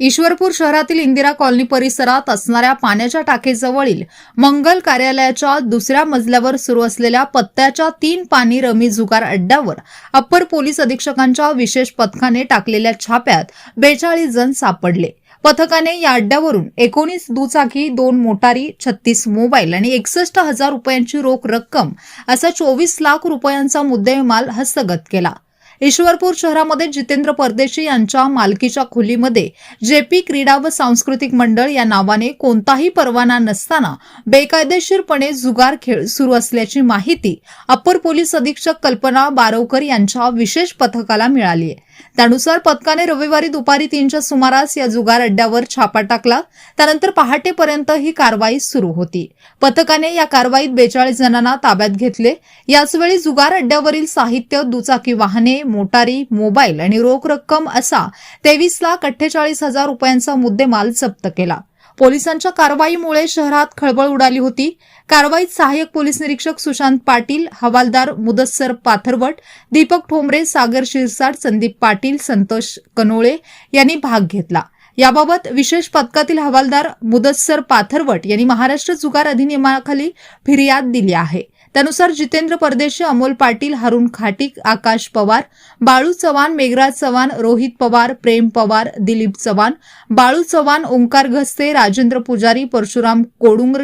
ईश्वरपूर शहरातील इंदिरा कॉलनी परिसरात असणाऱ्या पाण्याच्या टाकीजवळील मंगल कार्यालयाच्या दुसऱ्या मजल्यावर सुरू असलेल्या पत्त्याच्या तीन पाणी रमी जुगार अड्ड्यावर अप्पर पोलीस अधीक्षकांच्या विशेष पथकाने टाकलेल्या छाप्यात बेचाळीस जण सापडले. पथकाने या अड्ड्यावरून एकोणीस दुचाकी दोन मोटारी छत्तीस मोबाईल आणि एकसष्ट हजार रुपयांची रोख रक्कम असा चोवीस लाख रुपयांचा मुद्देमाल हस्तगत केला. ईश्वरपूर शहरामध्ये जितेंद्र परदेशी यांच्या मालकीच्या खोलीमध्ये जेपी क्रीडा व सांस्कृतिक मंडळ या नावाने कोणताही परवाना नसताना बेकायदेशीरपणे जुगार खेळ सुरू असल्याची माहिती अप्पर पोलीस अधीक्षक कल्पना बारवकर यांच्या विशेष पथकाला मिळाली आहे. त्यानुसार पथकाने रविवारी दुपारी तीनच्या सुमारास या जुगार अड्ड्यावर छापा टाकला. त्यानंतर पहाटेपर्यंत ही कारवाई सुरू होती. पथकाने या कारवाईत बेचाळीस जणांना ताब्यात घेतले. याचवेळी जुगार अड्ड्यावरील साहित्य दुचाकी वाहने मोटारी मोबाईल आणि रोख रक्कम असा तेवीस लाख अठ्ठेचाळीस हजार रुपयांचा मुद्देमाल जप्त केला. पोलिसांच्या कारवाईमुळे शहरात खळबळ उडाली होती. कारवाईत सहाय्यक पोलीस निरीक्षक सुशांत पाटील हवालदार मुदस्सर पाथरवट दीपक ठोंबरे सागर शिरसाट संदीप पाटील संतोष कनोळे यांनी भाग घेतला. याबाबत विशेष पथकातील हवालदार मुदस्सर पाथरवट यांनी महाराष्ट्र जुगार अधिनियमाखाली फिर्याद दिली आहे. त्यानुसार जितेंद्र परदेशी अमोल पाटील हरुण खाटीक आकाश पवार बाळू चव्हाण मेघराज चव्हाण रोहित पवार प्रेम पवार दिलीप चव्हाण बाळू चव्हाण ओंकार घस्ते राजेंद्र पुजारी परशुराम कोडुंग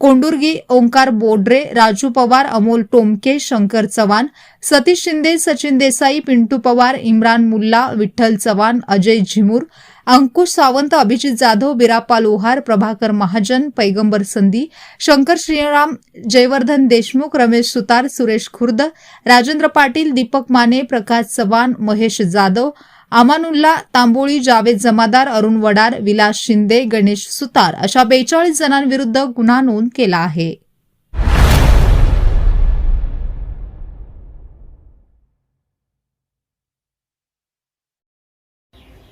कोंडुर्गी ओंकार बोडरे राजू पवार अमोल टोमके शंकर चव्हाण सतीश शिंदे सचिन देसाई पिंटू पवार इम्रान मुल्ला विठ्ठल चव्हाण अजय झिमूर अंकुश सावंत अभिजित जाधव बिराप्पा लोहार प्रभाकर महाजन पैगंबर संधी शंकर श्रीराम जयवर्धन देशमुख रमेश सुतार सुरेश खुर्द राजेंद्र पाटील दीपक माने प्रकाश चव्हाण महेश जाधव अमानुल्ला तांबोळी जावेद जमादार अरुण वडार विलास शिंदे गणेश सुतार अशा बेचाळीस जणांविरुद्ध गुन्हा नोंद केला आहे.